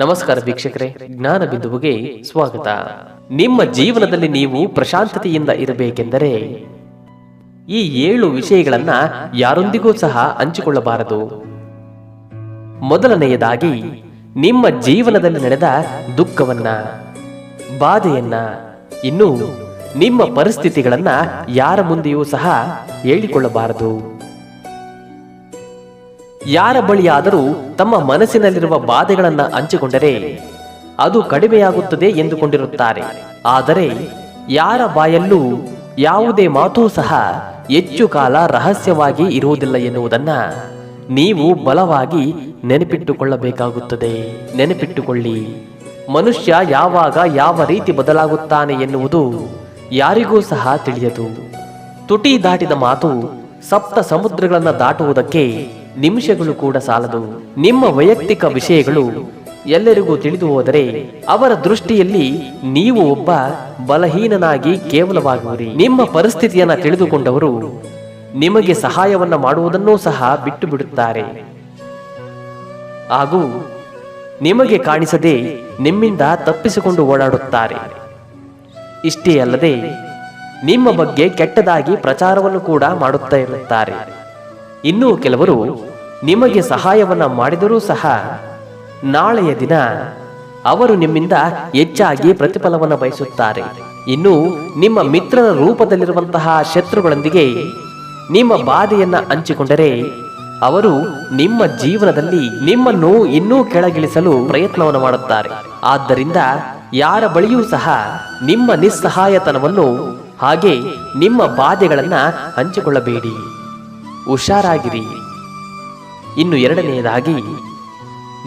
ನಮಸ್ಕಾರ ವೀಕ್ಷಕರೇ, ಜ್ಞಾನ ಬಿಂದುವಿಗೆ ಸ್ವಾಗತ. ನಿಮ್ಮ ಜೀವನದಲ್ಲಿ ನೀವು ಪ್ರಶಾಂತತೆಯಿಂದ ಇರಬೇಕೆಂದರೆ ಈ ಏಳು ವಿಷಯಗಳನ್ನ ಯಾರೊಂದಿಗೂ ಸಹ ಹಂಚಿಕೊಳ್ಳಬಾರದು. ಮೊದಲನೆಯದಾಗಿ, ನಿಮ್ಮ ಜೀವನದಲ್ಲಿ ನಡೆದ ದುಃಖವನ್ನ, ಬಾಧೆಯನ್ನ, ಇನ್ನು ನಿಮ್ಮ ಪರಿಸ್ಥಿತಿಗಳನ್ನ ಯಾರ ಮುಂದೆಯೂ ಸಹ ಹೇಳಿಕೊಳ್ಳಬಾರದು. ಯಾರ ಬಳಿಯಾದರೂ ತಮ್ಮ ಮನಸ್ಸಿನಲ್ಲಿರುವ ಬಾಧೆಗಳನ್ನು ಹಂಚಿಕೊಂಡರೆ ಅದು ಕಡಿಮೆಯಾಗುತ್ತದೆ ಎಂದುಕೊಂಡಿರುತ್ತಾರೆ. ಆದರೆ ಯಾರ ಬಾಯಲ್ಲೂ ಯಾವುದೇ ಮಾತೂ ಸಹ ಹೆಚ್ಚು ಕಾಲ ರಹಸ್ಯವಾಗಿ ಇರುವುದಿಲ್ಲ ಎನ್ನುವುದನ್ನು ನೀವು ಬಲವಾಗಿ ನೆನಪಿಟ್ಟುಕೊಳ್ಳಬೇಕಾಗುತ್ತದೆ. ನೆನಪಿಟ್ಟುಕೊಳ್ಳಿ. ಮನುಷ್ಯ ಯಾವಾಗ ಯಾವ ರೀತಿ ಬದಲಾಗುತ್ತಾನೆ ಎನ್ನುವುದು ಯಾರಿಗೂ ಸಹ ತಿಳಿಯದು. ತುಟಿ ದಾಟಿದ ಮಾತು ಸಪ್ತ ಸಮುದ್ರಗಳನ್ನು ದಾಟುವುದಕ್ಕೆ ನಿಮಿಷಗಳು ಕೂಡ ಸಾಲದು. ನಿಮ್ಮ ವೈಯಕ್ತಿಕ ವಿಷಯಗಳು ಎಲ್ಲರಿಗೂ ತಿಳಿದು ಹೋದರೆ ಅವರ ದೃಷ್ಟಿಯಲ್ಲಿ ನೀವು ಒಬ್ಬ ಬಲಹೀನನಾಗಿ ಕೇವಲವಾಗುವಿರಿ. ನಿಮ್ಮ ಪರಿಸ್ಥಿತಿಯನ್ನು ತಿಳಿದುಕೊಂಡವರು ನಿಮಗೆ ಸಹಾಯವನ್ನು ಮಾಡುವುದನ್ನೂ ಸಹ ಬಿಟ್ಟು ಬಿಡುತ್ತಾರೆ ಹಾಗೂ ನಿಮಗೆ ಕಾಣಿಸದೆ ನಿಮ್ಮಿಂದ ತಪ್ಪಿಸಿಕೊಂಡು ಓಡಾಡುತ್ತಾರೆ. ಇಷ್ಟೇ ಅಲ್ಲದೆ ನಿಮ್ಮ ಬಗ್ಗೆ ಕೆಟ್ಟದಾಗಿ ಪ್ರಚಾರವನ್ನು ಕೂಡ ಮಾಡುತ್ತಾ ಇರುತ್ತಾರೆ. ಇನ್ನೂ ಕೆಲವರು ನಿಮಗೆ ಸಹಾಯವನ್ನ ಮಾಡಿದರೂ ಸಹ ನಾಳೆಯ ದಿನ ಅವರು ನಿಮ್ಮಿಂದ ಹೆಚ್ಚಾಗಿ ಪ್ರತಿಫಲವನ್ನು ಬಯಸುತ್ತಾರೆ. ಇನ್ನು ನಿಮ್ಮ ಮಿತ್ರನ ರೂಪದಲ್ಲಿರುವಂತಹ ಶತ್ರುಗಳೊಂದಿಗೆ ನಿಮ್ಮ ಬಾಧೆಯನ್ನ ಹಂಚಿಕೊಂಡರೆ ಅವರು ನಿಮ್ಮ ಜೀವನದಲ್ಲಿ ನಿಮ್ಮನ್ನು ಇನ್ನೂ ಕೆಳಗಿಳಿಸಲು ಪ್ರಯತ್ನವನ್ನು ಮಾಡುತ್ತಾರೆ. ಆದ್ದರಿಂದ ಯಾರ ಬಳಿಯೂ ಸಹ ನಿಮ್ಮ ನಿಸ್ಸಹಾಯತನವನ್ನು ಹಾಗೆ ನಿಮ್ಮ ಬಾಧೆಗಳನ್ನ ಹಂಚಿಕೊಳ್ಳಬೇಡಿ. ಹುಷಾರಾಗಿರಿ. ಇನ್ನು ಎರಡನೆಯದಾಗಿ,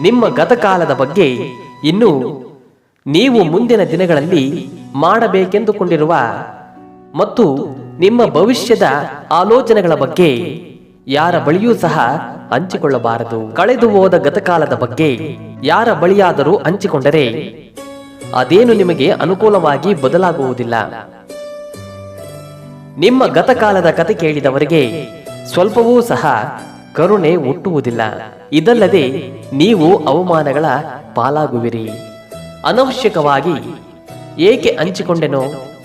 ನಿಮ್ಮ ಗತಕಾಲದ ಬಗ್ಗೆ ಇನ್ನು ನೀವು ಮುಂದಿನ ದಿನಗಳಲ್ಲಿ ಮಾಡಬೇಕೆಂದುಕೊಂಡಿರುವ ಮತ್ತು ನಿಮ್ಮ ಭವಿಷ್ಯದ ಆಲೋಚನೆಗಳ ಬಗ್ಗೆ ಯಾರ ಬಳಿಯೂ ಸಹ ಹಂಚಿಕೊಳ್ಳಬಾರದು. ಕಳೆದು ಹೋದ ಗತಕಾಲದ ಬಗ್ಗೆ ಯಾರ ಬಳಿಯಾದರೂ ಹಂಚಿಕೊಂಡರೆ ಅದೇನು ನಿಮಗೆ ಅನುಕೂಲವಾಗಿ ಬದಲಾಗುವುದಿಲ್ಲ. ನಿಮ್ಮ ಗತಕಾಲದ ಕತೆ ಕೇಳಿದವರಿಗೆ ಸ್ವಲ್ಪವೂ ಸಹ ಕರುಣೆ ಹುಟ್ಟುವುದಿಲ್ಲ ಇದಲ್ಲದೆ ನೀವು ಅವಮಾನಗಳ ಪಾಲಾಗುವಿರಿ. ಅನವಶ್ಯಕವಾಗಿ ಏಕೆ ಹಂಚಿಕೊಂಡೆನೋ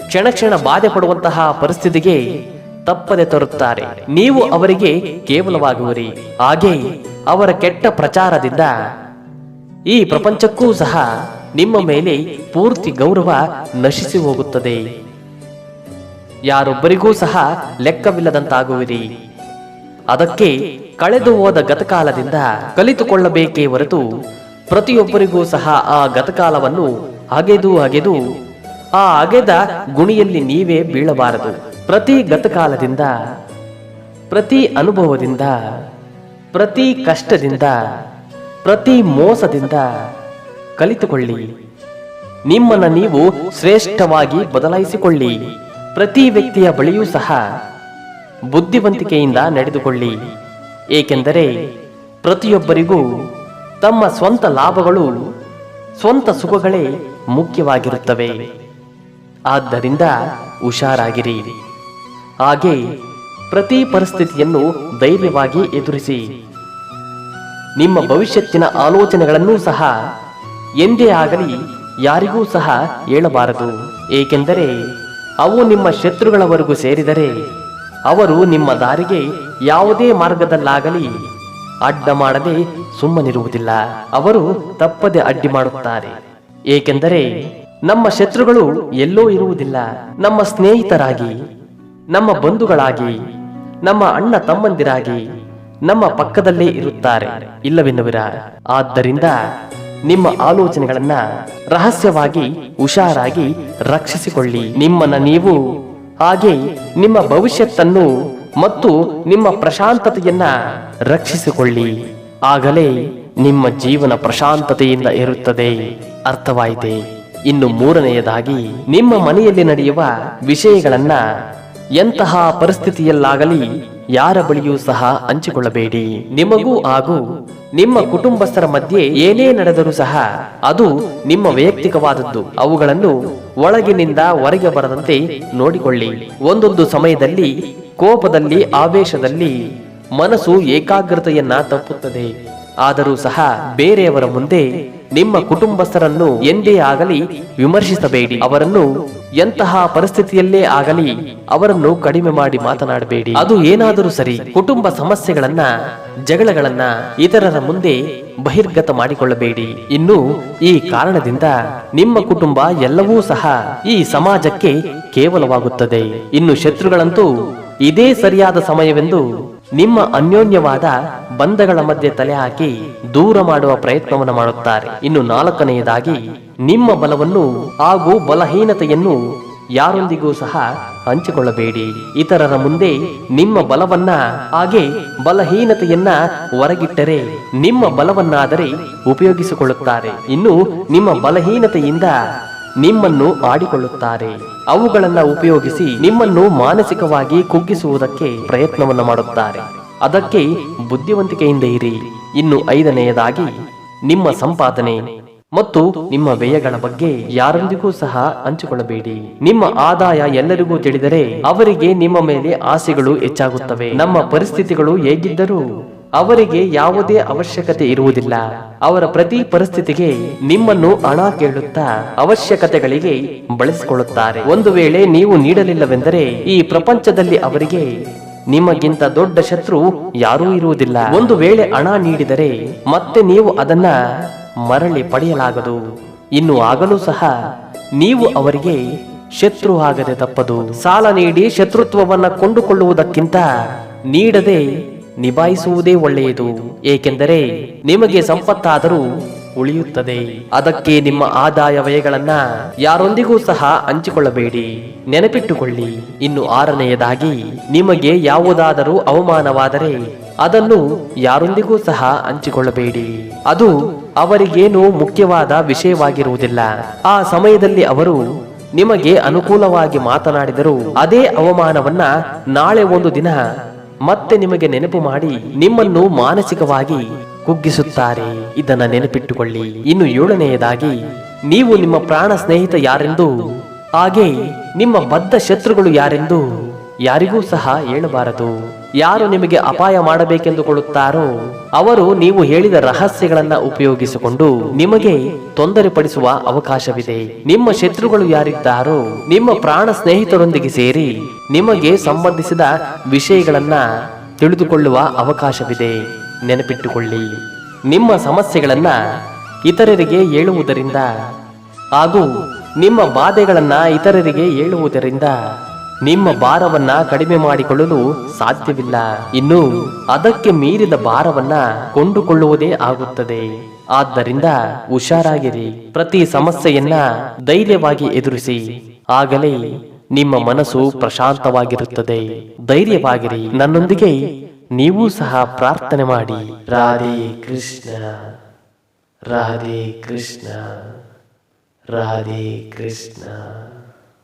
ಕ್ಷಣ ಕ್ಷಣ ಬಾಧೆ ಪಡುವಂತಹ ಪರಿಸ್ಥಿತಿಗೆ ತಪ್ಪದೆ ತರುತ್ತಾರೆ. ನೀವು ಅವರಿಗೆ ಕೇವಲವಾಗುವಿರಿ. ಹಾಗೆ ಅವರ ಕೆಟ್ಟ ಪ್ರಚಾರದಿಂದ ಈ ಪ್ರಪಂಚಕ್ಕೂ ಸಹ ನಿಮ್ಮ ಮೇಲೆ ಪೂರ್ತಿ ಗೌರವ ನಶಿಸಿ ಹೋಗುತ್ತದೆ. ಯಾರೊಬ್ಬರಿಗೂ ಸಹ ಲೆಕ್ಕವಿಲ್ಲದಂತಾಗುವಿರಿ. ಅದಕ್ಕೆ ಕಳೆದು ಹೋದ ಗತಕಾಲದಿಂದ ಕಲಿತುಕೊಳ್ಳಬೇಕೇ ಹೊರತು ಪ್ರತಿಯೊಬ್ಬರಿಗೂ ಸಹ ಆ ಗತಕಾಲವನ್ನು ಅಗೆದು ಅಗೆದು, ಆ ಅಗೆದ ಗುಣಿಯಲ್ಲಿ ನೀವೇ ಬೀಳಬಾರದು. ಪ್ರತಿ ಗತಕಾಲದಿಂದ, ಪ್ರತಿ ಅನುಭವದಿಂದ, ಪ್ರತಿ ಕಷ್ಟದಿಂದ, ಪ್ರತಿ ಮೋಸದಿಂದ ಕಲಿತುಕೊಳ್ಳಿ. ನಿಮ್ಮನ್ನು ನೀವು ಶ್ರೇಷ್ಠವಾಗಿ ಬದಲಾಯಿಸಿಕೊಳ್ಳಿ. ಪ್ರತಿ ವ್ಯಕ್ತಿಯ ಬಳಿಯೂ ಸಹ ಬುದ್ಧಿವಂತಿಕೆಯಿಂದ ನಡೆದುಕೊಳ್ಳಿ. ಏಕೆಂದರೆ ಪ್ರತಿಯೊಬ್ಬರಿಗೂ ತಮ್ಮ ಸ್ವಂತ ಲಾಭಗಳು, ಸ್ವಂತ ಸುಖಗಳೇ ಮುಖ್ಯವಾಗಿರುತ್ತವೆ. ಆದ್ದರಿಂದ ಹುಷಾರಾಗಿರಿ. ಹಾಗೆ ಪ್ರತಿ ಪರಿಸ್ಥಿತಿಯನ್ನು ಧೈರ್ಯವಾಗಿ ಎದುರಿಸಿ. ನಿಮ್ಮ ಭವಿಷ್ಯತ್ತಿನ ಆಲೋಚನೆಗಳನ್ನೂ ಸಹ ಎಂದೇ ಆಗಲಿ ಯಾರಿಗೂ ಸಹ ಹೇಳಬಾರದು. ಏಕೆಂದರೆ ಅವು ನಿಮ್ಮ ಶತ್ರುಗಳವರೆಗೂ ಸೇರಿದರೆ ಅವರು ನಿಮ್ಮ ದಾರಿಗೆ ಯಾವುದೇ ಮಾರ್ಗದಲ್ಲಾಗಲಿ ಅಡ್ಡ ಮಾಡದೆ ಸುಮ್ಮನಿರುವುದಿಲ್ಲ. ಅವರು ತಪ್ಪದೆ ಅಡ್ಡಿ ಮಾಡುತ್ತಾರೆ. ಏಕೆಂದರೆ ನಮ್ಮ ಶತ್ರುಗಳು ಎಲ್ಲೋ ಇರುವುದಿಲ್ಲ. ನಮ್ಮ ಸ್ನೇಹಿತರಾಗಿ, ನಮ್ಮ ಬಂಧುಗಳಾಗಿ, ನಮ್ಮ ಅಣ್ಣ ತಮ್ಮಂದಿರಾಗಿ ನಮ್ಮ ಪಕ್ಕದಲ್ಲೇ ಇರುತ್ತಾರೆ. ಇಲ್ಲವೆನ್ನುವಿರ, ಆದ್ದರಿಂದ ನಿಮ್ಮ ಆಲೋಚನೆಗಳನ್ನ ರಹಸ್ಯವಾಗಿ, ಹುಷಾರಾಗಿ ರಕ್ಷಿಸಿಕೊಳ್ಳಿ. ನಿಮ್ಮನ್ನ ನೀವು ಹಾಗೆ ನಿಮ್ಮ ಭವಿಷ್ಯತ್ತನ್ನು ಮತ್ತು ನಿಮ್ಮ ಪ್ರಶಾಂತತೆಯನ್ನ ರಕ್ಷಿಸಿಕೊಳ್ಳಿ. ಆಗಲೇ ನಿಮ್ಮ ಜೀವನ ಪ್ರಶಾಂತತೆಯಿಂದ ಇರುತ್ತದೆ. ಅರ್ಥವಾಯಿತೆ. ಇನ್ನು ಮೂರನೆಯದಾಗಿ ನಿಮ್ಮ ಮನೆಯಲ್ಲಿ ನಡೆಯುವ ವಿಷಯಗಳನ್ನ ಎಂತಹ ಪರಿಸ್ಥಿತಿಯಲ್ಲಾಗಲಿ ಯಾರ ಬಳಿಯೂ ಸಹ ಹಂಚಿಕೊಳ್ಳಬೇಡಿ. ನಿಮಗೂ ಹಾಗೂ ನಿಮ್ಮ ಕುಟುಂಬಸ್ಥರ ಮಧ್ಯೆ ಏನೇ ನಡೆದರೂ ಸಹ ಅದು ನಿಮ್ಮ ವೈಯಕ್ತಿಕವಾದದ್ದು. ಅವುಗಳನ್ನು ಒಳಗಿನಿಂದ ಹೊರಗೆ ಬರದಂತೆ ನೋಡಿಕೊಳ್ಳಿ. ಒಂದೊಂದು ಸಮಯದಲ್ಲಿ, ಕೋಪದಲ್ಲಿ, ಆವೇಶದಲ್ಲಿ ಮನಸ್ಸು ಏಕಾಗ್ರತೆಯನ್ನ ತಪ್ಪುತ್ತದೆ. ಆದರೂ ಸಹ ಬೇರೆಯವರ ಮುಂದೆ ನಿಮ್ಮ ಕುಟುಂಬಸ್ಥರನ್ನು ಎಂದೇ ಆಗಲಿ ವಿಮರ್ಶಿಸಬೇಡಿ. ಅವರನ್ನು ಎಂತಹ ಪರಿಸ್ಥಿತಿಯಲ್ಲೇ ಆಗಲಿ ಅವರನ್ನು ಕಡಿಮೆ ಮಾಡಿ ಮಾತನಾಡಬೇಡಿ. ಅದು ಏನಾದರೂ ಸರಿ, ಕುಟುಂಬ ಸಮಸ್ಯೆಗಳನ್ನ, ಜಗಳಗಳನ್ನ ಇತರರ ಮುಂದೆ ಬಹಿರ್ಗತ ಮಾಡಿಕೊಳ್ಳಬೇಡಿ. ಇನ್ನು ಈ ಕಾರಣದಿಂದ ನಿಮ್ಮ ಕುಟುಂಬ ಎಲ್ಲವೂ ಸಹ ಈ ಸಮಾಜಕ್ಕೆ ಕೇವಲವಾಗುತ್ತದೆ. ಇನ್ನು ಶತ್ರುಗಳಂತೂ ಇದೇ ಸರಿಯಾದ ಸಮಯವೆಂದು ನಿಮ್ಮ ಅನ್ಯೋನ್ಯವಾದ ಬಂಧಗಳ ಮಧ್ಯೆ ತಲೆ ಹಾಕಿ ದೂರ ಮಾಡುವ ಪ್ರಯತ್ನವನ್ನು ಮಾಡುತ್ತಾರೆ. ಇನ್ನು ನಾಲ್ಕನೆಯದಾಗಿ, ನಿಮ್ಮ ಬಲವನ್ನು ಹಾಗೂ ಬಲಹೀನತೆಯನ್ನು ಯಾರೊಂದಿಗೂ ಸಹ ಹಂಚಿಕೊಳ್ಳಬೇಡಿ. ಇತರರ ಮುಂದೆ ನಿಮ್ಮ ಬಲವನ್ನ ಹಾಗೆ ಬಲಹೀನತೆಯನ್ನ ಹೊರಗಿಟ್ಟರೆ ನಿಮ್ಮ ಬಲವನ್ನಾದರೆ ಉಪಯೋಗಿಸಿಕೊಳ್ಳುತ್ತಾರೆ. ಇನ್ನು ನಿಮ್ಮ ಬಲಹೀನತೆಯಿಂದ ನಿಮ್ಮನ್ನು ಆಡಿಕೊಳ್ಳುತ್ತಾರೆ. ಅವುಗಳನ್ನು ಉಪಯೋಗಿಸಿ ನಿಮ್ಮನ್ನು ಮಾನಸಿಕವಾಗಿ ಕುಗ್ಗಿಸುವುದಕ್ಕೆ ಪ್ರಯತ್ನವನ್ನು ಮಾಡುತ್ತಾರೆ. ಅದಕ್ಕೆ ಬುದ್ಧಿವಂತಿಕೆಯಿಂದ ಇರಿ. ಇನ್ನು ಐದನೆಯದಾಗಿ, ನಿಮ್ಮ ಸಂಪಾದನೆ ಮತ್ತು ನಿಮ್ಮ ವ್ಯಯಗಳ ಬಗ್ಗೆ ಯಾರೊಂದಿಗೂ ಸಹ ಹಂಚಿಕೊಳ್ಳಬೇಡಿ. ನಿಮ್ಮ ಆದಾಯ ಎಲ್ಲರಿಗೂ ತಿಳಿದರೆ ಅವರಿಗೆ ನಿಮ್ಮ ಮೇಲೆ ಆಸೆಗಳು ಹೆಚ್ಚಾಗುತ್ತವೆ. ನಮ್ಮ ಪರಿಸ್ಥಿತಿಗಳು ಹೇಗಿದ್ದರೂ ಅವರಿಗೆ ಯಾವುದೇ ಅವಶ್ಯಕತೆ ಇರುವುದಿಲ್ಲ. ಅವರ ಪ್ರತಿ ಪರಿಸ್ಥಿತಿಗೆ ನಿಮ್ಮನ್ನು ಹಣ ಕೇಳುತ್ತಾ ಅವಶ್ಯಕತೆಗಳಿಗೆ ಬಳಸಿಕೊಳ್ಳುತ್ತಾರೆ. ಒಂದು ವೇಳೆ ನೀವು ನೀಡಲಿಲ್ಲವೆಂದರೆ ಈ ಪ್ರಪಂಚದಲ್ಲಿ ಅವರಿಗೆ ನಿಮಗಿಂತ ದೊಡ್ಡ ಶತ್ರು ಯಾರೂ ಇರುವುದಿಲ್ಲ. ಒಂದು ವೇಳೆ ಹಣ ನೀಡಿದರೆ ಮತ್ತೆ ನೀವು ಅದನ್ನ ಮರಳಿ ಪಡೆಯಲಾಗದು. ಇನ್ನು ಆಗಲೂ ಸಹ ನೀವು ಅವರಿಗೆ ಶತ್ರು ಆಗದೆ ತಪ್ಪದು. ಸಾಲ ನೀಡಿ ಶತ್ರುತ್ವವನ್ನ ಕೊಂಡುಕೊಳ್ಳುವುದಕ್ಕಿಂತ ನೀಡದೆ ನಿಭಾಯಿಸುವುದೇ ಒಳ್ಳೆಯದು, ಏಕೆಂದರೆ ನಿಮಗೆ ಸಂಪತ್ತಾದರೂ ಉಳಿಯುತ್ತದೆ. ಅದಕ್ಕೆ ನಿಮ್ಮ ಆದಾಯ ವ್ಯಯಗಳನ್ನ ಯಾರೊಂದಿಗೂ ಸಹ ಹಂಚಿಕೊಳ್ಳಬೇಡಿ. ನೆನಪಿಟ್ಟುಕೊಳ್ಳಿ, ಇನ್ನು ಆರನೆಯದಾಗಿ, ನಿಮಗೆ ಯಾವುದಾದರೂ ಅವಮಾನವಾದರೆ ಅದನ್ನು ಯಾರೊಂದಿಗೂ ಸಹ ಹಂಚಿಕೊಳ್ಳಬೇಡಿ. ಅದು ಅವರಿಗೇನು ಮುಖ್ಯವಾದ ವಿಷಯವಾಗಿರುವುದಿಲ್ಲ. ಆ ಸಮಯದಲ್ಲಿ ಅವರು ನಿಮಗೆ ಅನುಕೂಲವಾಗಿ ಮಾತನಾಡಿದರು, ಅದೇ ಅವಮಾನವನ್ನ ನಾಳೆ ಒಂದು ದಿನ ಮತ್ತೆ ನಿಮಗೆ ನೆನಪು ಮಾಡಿ ನಿಮ್ಮನ್ನು ಮಾನಸಿಕವಾಗಿ ಕುಗ್ಗಿಸುತ್ತಾರೆ. ಇದನ್ನ ನೆನಪಿಟ್ಟುಕೊಳ್ಳಿ. ಇನ್ನು ಏಳನೆಯದಾಗಿ, ನೀವು ನಿಮ್ಮ ಪ್ರಾಣ ಸ್ನೇಹಿತ ಯಾರೆಂದು, ಹಾಗೆ ನಿಮ್ಮ ಬದ್ಧ ಶತ್ರುಗಳು ಯಾರೆಂದು ಯಾರಿಗೂ ಸಹ ಹೇಳಬಾರದು. ಯಾರು ನಿಮಗೆ ಅಪಾಯ ಮಾಡಬೇಕೆಂದುಕೊಳ್ಳುತ್ತಾರೋ, ಅವರು ನೀವು ಹೇಳಿದ ರಹಸ್ಯಗಳನ್ನ ಉಪಯೋಗಿಸಿಕೊಂಡು ನಿಮಗೆ ತೊಂದರೆ ಪಡಿಸುವ ಅವಕಾಶವಿದೆ. ನಿಮ್ಮ ಶತ್ರುಗಳು ಯಾರಿದ್ದಾರೋ, ನಿಮ್ಮ ಪ್ರಾಣ ಸ್ನೇಹಿತರೊಂದಿಗೆ ಸೇರಿ ನಿಮಗೆ ಸಂಬಂಧಿಸಿದ ವಿಷಯಗಳನ್ನ ತಿಳಿದುಕೊಳ್ಳುವ ಅವಕಾಶವಿದೆ. ನೆನಪಿಟ್ಟುಕೊಳ್ಳಿ, ನಿಮ್ಮ ಸಮಸ್ಯೆಗಳನ್ನ ಇತರರಿಗೆ ಹೇಳುವುದರಿಂದ ಹಾಗೂ ನಿಮ್ಮ ಬಾಧೆಗಳನ್ನ ಇತರರಿಗೆ ಹೇಳುವುದರಿಂದ ನಿಮ್ಮ ಭಾರವನ್ನ ಕಡಿಮೆ ಮಾಡಿಕೊಳ್ಳಲು ಸಾಧ್ಯವಿಲ್ಲ. ಇನ್ನು ಅದಕ್ಕೆ ಮೀರಿದ ಭಾರವನ್ನ ಕೊಂಡುಕೊಳ್ಳುವುದೇ ಆಗುತ್ತದೆ. ಆದ್ದರಿಂದ ಹುಷಾರಾಗಿರಿ. ಪ್ರತಿ ಸಮಸ್ಯೆಯನ್ನ ಧೈರ್ಯವಾಗಿ ಎದುರಿಸಿ. ಆಗಲೇ ನಿಮ್ಮ ಮನಸ್ಸು ಪ್ರಶಾಂತವಾಗಿರುತ್ತದೆ. ಧೈರ್ಯವಾಗಿರಿ. ನನ್ನೊಂದಿಗೆ ನೀವು ಸಹ ಪ್ರಾರ್ಥನೆ ಮಾಡಿ. ರಾಧೆ ಕೃಷ್ಣ. ರಾಧೆ ಕೃಷ್ಣ. ರಾಧೆ ಕೃಷ್ಣ.